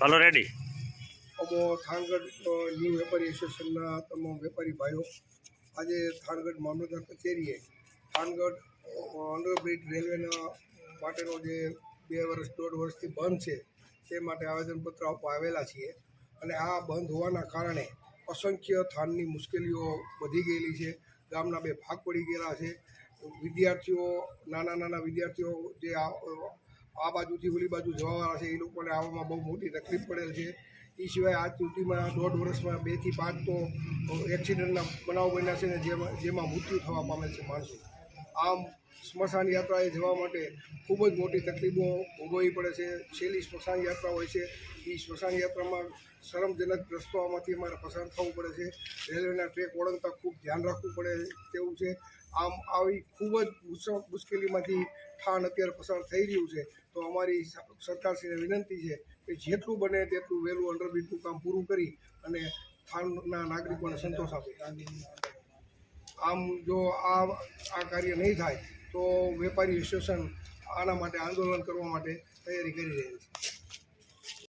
હાલો ready અમો Thangadh new વેપારી એસોસિએશનના તમામ વેપારી ભાઈઓ. આજે થાનગઢ મામલતદાર કચેરીએ થાનગઢ અ, અંડરબ્રિજ રેલવેના માટેનો જે બે વર્ષ દોઢ વર્ષથી બંધ છે તે માટે આવેદનપત્ર આપવા આવેલા છીએ. અને આ બંધ હોવાના કારણે અસંખ્ય થાનની મુશ્કેલીઓ વધી ગયેલી છે ગામના બે ભાગ પડી ગયેલા છે. વિદ્યાર્થીઓ નાના નાના વિદ્યાર્થીઓ જે આ આ બાજુથી ઓલી બાજુ જવાવાળા છે, એ લોકોને આવવામાં બહુ મોટી તકલીફ પડેલ છે. એ સિવાય આજ સુધીમાં દોઢ વર્ષમાં બેથી પાંચ તો એક્સિડન્ટના બનાવ બન્યા છે ને જેમાં જેમાં મૃત્યુ થવા પામેલ છે માણસો. આમ સ્મશાન યાત્રાએ જવા માટે ખૂબ જ મોટી તકલીફો ભોગવવી પડે છે. છેલ્લી સ્મશાન યાત્રા હોય છે. એ સ્મશાન યાત્રામાં શરમજનક રસ્તાઓમાંથી અમારે પસાર થવું પડે છે. રેલવેના ટ્રેક ઓળંગતા ખૂબ ધ્યાન રાખવું પડે તેવું છે. આમ આવી ખૂબ જ મુશ્કેલીમાંથી ઠાણ અત્યારે પસાર થઈ રહ્યું છે. તો અમારી સરકારશ્રીને વિનંતી છે કે જેટલું બને તેટલું વહેલું અંડરબ્રિજનું કામ પૂરું કરી અને સ્થાનના નાગરિકોને સંતોષ આપે. આમ જો આ આ કાર્ય નહીં થાય, તો વેપારી એસોસિએશન આના માટે આંદોલન કરવા માટે તૈયારી કરી રહ્યા છે.